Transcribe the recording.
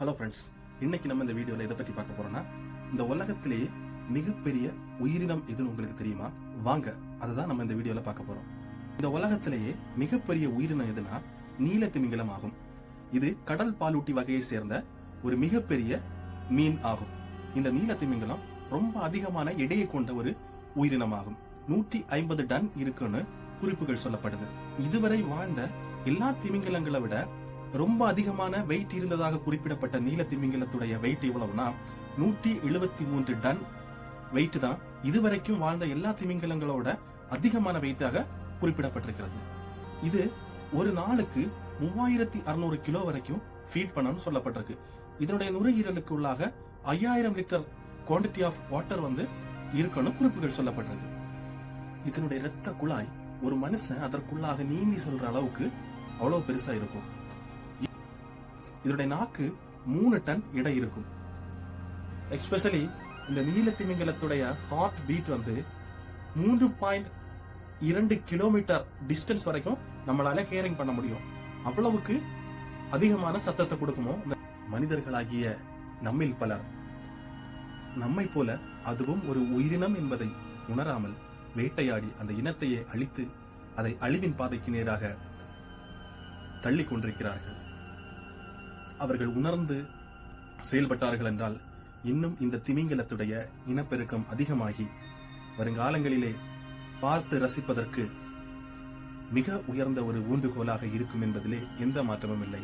Hello friends இன்னைக்கு நம்ம இந்த வீடியோல எதை பத்தி பார்க்க போறோம்னா இந்த உலகத்திலேயே மிகப்பெரிய உயிரினம் எதுன்னு உங்களுக்கு தெரியுமா? வாங்க அதை தான் நம்ம இந்த வீடியோல பார்க்க போறோம். இந்த உலகத்திலேயே மிகப்பெரிய உயிரினம் எதுனா நீல திமிங்கலம் ஆகும். இது கடல் பாலூட்டி வகையை சேர்ந்த ஒரு மிகப்பெரிய மீன் ஆகும். இந்த நீல திமிங்கலம் ரொம்ப அதிகமான எடையை கொண்ட ஒரு உயிரினமாகும். நூற்றி ஐம்பது டன் இருக்குன்னு குறிப்புகள் சொல்லப்படுது. இதுவரை வாழ்ந்த எல்லா திமிங்கலங்களை விட ரொம்ப அதிகமான வெயிட் இருந்ததாக குறிப்பிடப்பட்ட நீல திமிங்கலத்துடைய வெயிட் எவ்வளவுனா நூற்றி எழுபத்தி மூன்று டன் வெயிட் தான். இதுவரைக்கும் வாழ்ந்த எல்லா திமிங்கலங்களோட அதிகமான வெயிட்டாக குறிப்பிடப்பட்டிருக்கிறது. இது ஒரு நாளுக்கு மூவாயிரத்தி அறுநூறு கிலோ வரைக்கும் ஃபீட் பண்ணணும்னு சொல்லப்பட்டிருக்கு. இதனுடைய நுரையீரலுக்கு உள்ளாக ஐயாயிரம் லிட்டர் குவாண்டிட்டி ஆஃப் வாட்டர் வந்து இருக்கணும் குறிப்புகள் சொல்லப்பட்டிருக்கு. இதனுடைய இரத்த குழாய் ஒரு மனுஷன் அதற்குள்ளாக நீந்தி சொல்ற அளவுக்கு அவ்வளவு பெருசா இருக்கும். இதனுடைய நாக்கு மூணு டன் இடை இருக்கும். எக்ஸ்பெஷலி இந்த நீல திமிங்கலத்துடைய ஹார்ட் பீட் வந்து மூன்று பாயிண்ட் இரண்டு கிலோமீட்டர் டிஸ்டன்ஸ் வரைக்கும் நம்மளால ஹியரிங் பண்ண முடியும். அவ்வளவுக்கு அதிகமான சத்தத்தை கொடுக்குமோ? இந்த மனிதர்களாகிய நம்மில் பலர். நம்மை போல அதுவும் ஒரு உயிரினம் என்பதை உணராமல் வேட்டையாடி அந்த இனத்தையே அழித்து அதை அழிவின் பாதைக்கு நேராக தள்ளி கொண்டிருக்கிறார்கள். அவர்கள் உணர்ந்து செயல்பட்டார்கள் என்றால் இன்னும் இந்த திமிங்கலத்துடைய இனப்பெருக்கம் அதிகமாகி வருங்காலங்களிலே பார்த்து ரசிப்பதற்கு மிக உயர்ந்த ஒரு ஊண்டுகோலாக இருக்கும் என்பதிலே எந்த மாற்றமும் இல்லை.